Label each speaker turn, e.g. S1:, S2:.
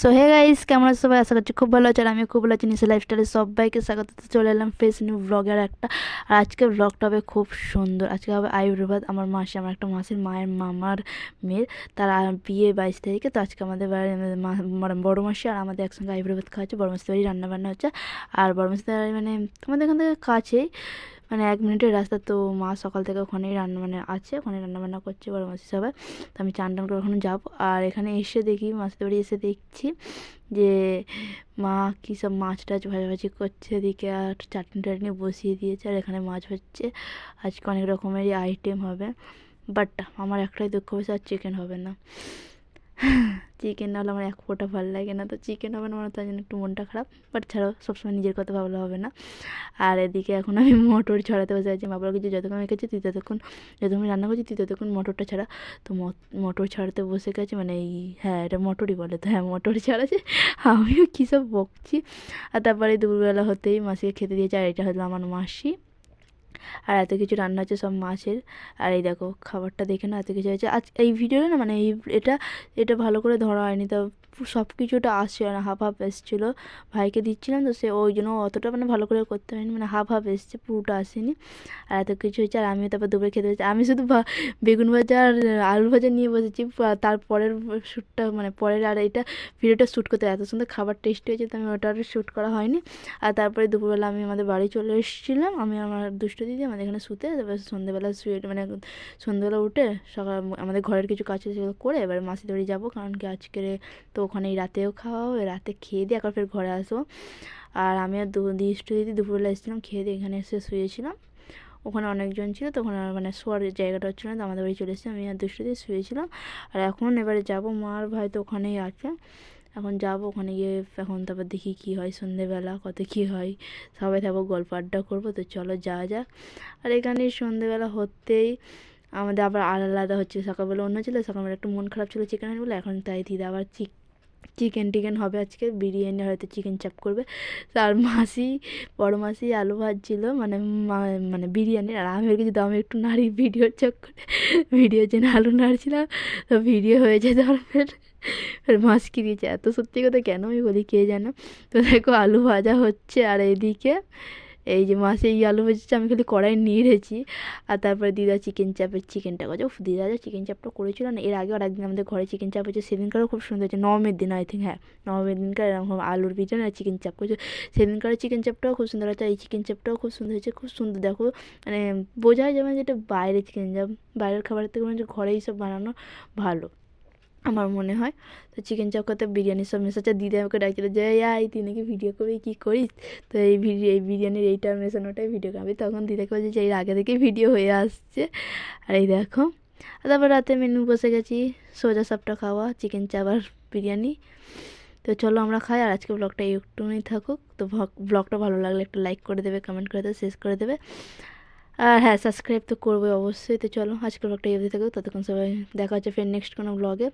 S1: So hey guys কেমন আছে সবাই? আশা করছি খুব ভালো আছে আর আমি খুব ভালো আছি। নিশা লাইফস্টাইলে সবাইকে স্বাগত। চলে এলাম ফেস নিউ ব্লগের একটা। আর আজকের ব্লগটা হবে খুব সুন্দর। আজকে হবে আয়ুর্বেদ। আমার মাসি, আমার একটা মাসির মায়ের মামার মেয়ের। তার বিয়ে বাইশ তারিখে। তো আজকে আমাদের বাড়ি মানে বড় মাসি আর আমাদের একসঙ্গে আয়ুর্বেদ খাওয়া হচ্ছে। বড় মাসির বাড়ি রান্না বান্না হচ্ছে। আর বড় মাসির মানে আমাদের এখান থেকে কাছেই। মানে এক মিনিটের রাস্তা তো মা সকাল থেকে ওখানেই রান্না মানে আছে ওখানে রান্না বান্না করছে বড় মাসি সবাই। তো আমি চান টান করে ওখানে যাব। আর এখানে এসে দেখি, মাসির বাড়ি এসে দেখছি যে মা কী সব মাছ টাছ ভাজাভাজি করছে, এদিকে আর চাটনি টাটনি বসিয়ে দিয়েছে আর এখানে মাছ হচ্ছে। আজকে অনেক রকমেরই আইটেম হবে। বাট আমার একটাই দুঃখ হয়েছে, আর চিকেন হবে না। চিকেন না হলে আমার এক ফোঁটা ভালো লাগে না। তো চিকেন হবে না মানে তার জন্য একটু মনটা খারাপ। বাট ছাড়াও সবসময় নিজের কথা ভাবলে হবে না। আর এদিকে এখন আমি মটর ছড়াতে বসে আছি। মা কিছু যতক্ষণ রেখেছি তুই ততক্ষণ, যতক্ষণ আমি রান্না করছি তুই ততক্ষণ মটরটা ছাড়া। তো মটর ছাড়াতে বসে গেছে মানে এই হ্যাঁ এটা মটরই বলে তো। হ্যাঁ মটর ছাড়াছে আমিও কী সব বকছি। আর তারপরে দুপুরবেলা হতেই মাসিকে খেতে দিয়েছে। আর এটা হলো আমার মাসি। আর এত কিছু রান্না হচ্ছে সব মাছের। আর এই দেখো, খাবারটা দেখে না এত কিছু হয়েছে। আজ এই ভিডিওটা না মানে এই, এটা এটা ভালো করে ধরা হয়নি, তো সব কিছুটা আসছে না হাফ হাফ এসেছিল। ভাইকে দিচ্ছিলাম তো সে ওই জন্য অতটা মানে ভালো করে করতে হয়নি মানে হাফ হাফ এসছে, পুরোটা আসেনি। আর এত কিছু হয়েছে, আর আমিও তারপর দুপুরে খেতে পেয়েছি আমি শুধু বেগুন ভাজা আর আলু ভাজা নিয়ে বসেছি তার পরের শ্যুটটা মানে পরের আর এটা ভিডিওটা শ্যুট করতে এত সুন্দর খাবার টেস্টি হয়েছে, তো আমি ওটা আর শ্যুট করা হয়নি। আর তারপরে দুপুরবেলা আমি আমাদের বাড়ি চলে এসেছিলাম, আমি আমার দুষ্ট দিদি আমাদের এখানে শুতে, তারপর সন্ধ্যেবেলা শুয়ে মানে সন্ধ্যেবেলা উঠে সকাল, আমাদের ঘরের কিছু কাজ সেগুলো করে এবার মাসির বাড়ি যাব, কারণ কি আজকের তো ওখানেই রাতেও খাওয়া হবে রাতে খেয়ে দিয়ে একবার ফের ঘরে আসব। আর আমি আর দুষ্ট দিদি দুপুরবেলা এসেছিলাম, খেয়ে দিয়ে এখানে এসে শুয়েছিলাম। ওখানে অনেকজন ছিল তখন আর মানে শোয়ার জায়গাটা হচ্ছিল না, তো আমাদের বাড়ি চলে এসেছি আমি আর দুষ্ট দিয়ে শুয়েছিলাম। আর এখন এবারে যাব মার ভাই তো ওখানেই আছে। এখন যাব, ওখানে গিয়ে এখন তারপর দেখি কী হয়, সন্ধেবেলা কত কী হয়। সবাই থাকব, গল্প আড্ডা করব, তো চলো যাওয়া যাক। আর এখানে সন্ধেবেলা হতেই আমাদের আবার আলাদা হচ্ছে, সকালবেলা অন্য ছিল, সকালবেলা একটু মন খারাপ ছিল চিকেনের বলে, এখন তাই দিদা আবার চিক চিকেন টিকেন হবে আজকে, বিরিয়ানি হয়তো চিকেন চাপ করবে। তার মাসি, বড় মাসি আলু ভাজছিল মানে মানে বিরিয়ানি, আর আমি ভেবেছি তো আমি একটু নাড়ি, ভিডিও ভিডিওর করে ভিডিওর জন্য আলু নাড়ছিলাম, তো ভিডিও হয়েছে তারপর ফের। মাছ কি দিয়েছে? এত সত্যি কথা কেন? আমি বলি, কে জানো? তো দেখো, আলু ভাজা হচ্ছে আর এদিকে এই যে মাসে এই আলু ভেজেছে, আমি খালি কড়াই নিয়েছি আর তারপরে দিদা চিকেন চাপের চিকেনটা করছে। উফ, দিদা যে চিকেন চাপটা করেছিল না, এর আগে আর একদিন আমাদের ঘরে চিকেন চাপ হয়েছে। সেদিনকারও খুব সুন্দর হয়েছে, নবমের দিন আই থিঙ্ক হ্যাঁ। নবমের দিনকার এরকম আলুর বিজন আর চিকেন চাপ করেছে। সেদিনকার চিকেন চাপটাও খুব সুন্দর হয়েছে এই চিকেন চাপটাও খুব সুন্দর হয়েছে, খুব সুন্দর। দেখো মানে বোঝা যায় মানে যেটা বাইরে চিকেন চাপ বাইরের খাবারের থেকে মানে ঘরেই সব বানানো ভালো। আমার মনে হয়। তো চিকেন চাপ করতে বিরিয়ানির সব মেশাচ্ছে। দিদি আমাকে ডাকছিল যে আই তুই নাকি ভিডিও করবি? কী করিস? তো এই ভিডিও এই বিরিয়ানির এইটা মেশানোটাই ভিডিও করবি তখন দিদাকে বলছে যে, এর আগে থেকেই ভিডিও হয়ে আসছে। আর এই দেখো তারপর রাতে মেনু বসে গেছি। সোজা সাপটা খাওয়া, চিকেন চাপ আর বিরিয়ানি। তো চলো আমরা খাই, আর আজকে ব্লগটা একটুখানি থাকুক। তো ব্লগটা ভালো লাগলে একটু লাইক করে দেবে কমেন্ট করে দেবে, শেষ করে দেবে। আর হ্যাঁ সাবস্ক্রাইব তো করব অবশ্যই। তো চলো, আজকের ব্লগটা এভাবে থাকো ততক্ষণ সবাই দেখা হচ্ছে ফের নেক্সট কোনো ব্লগে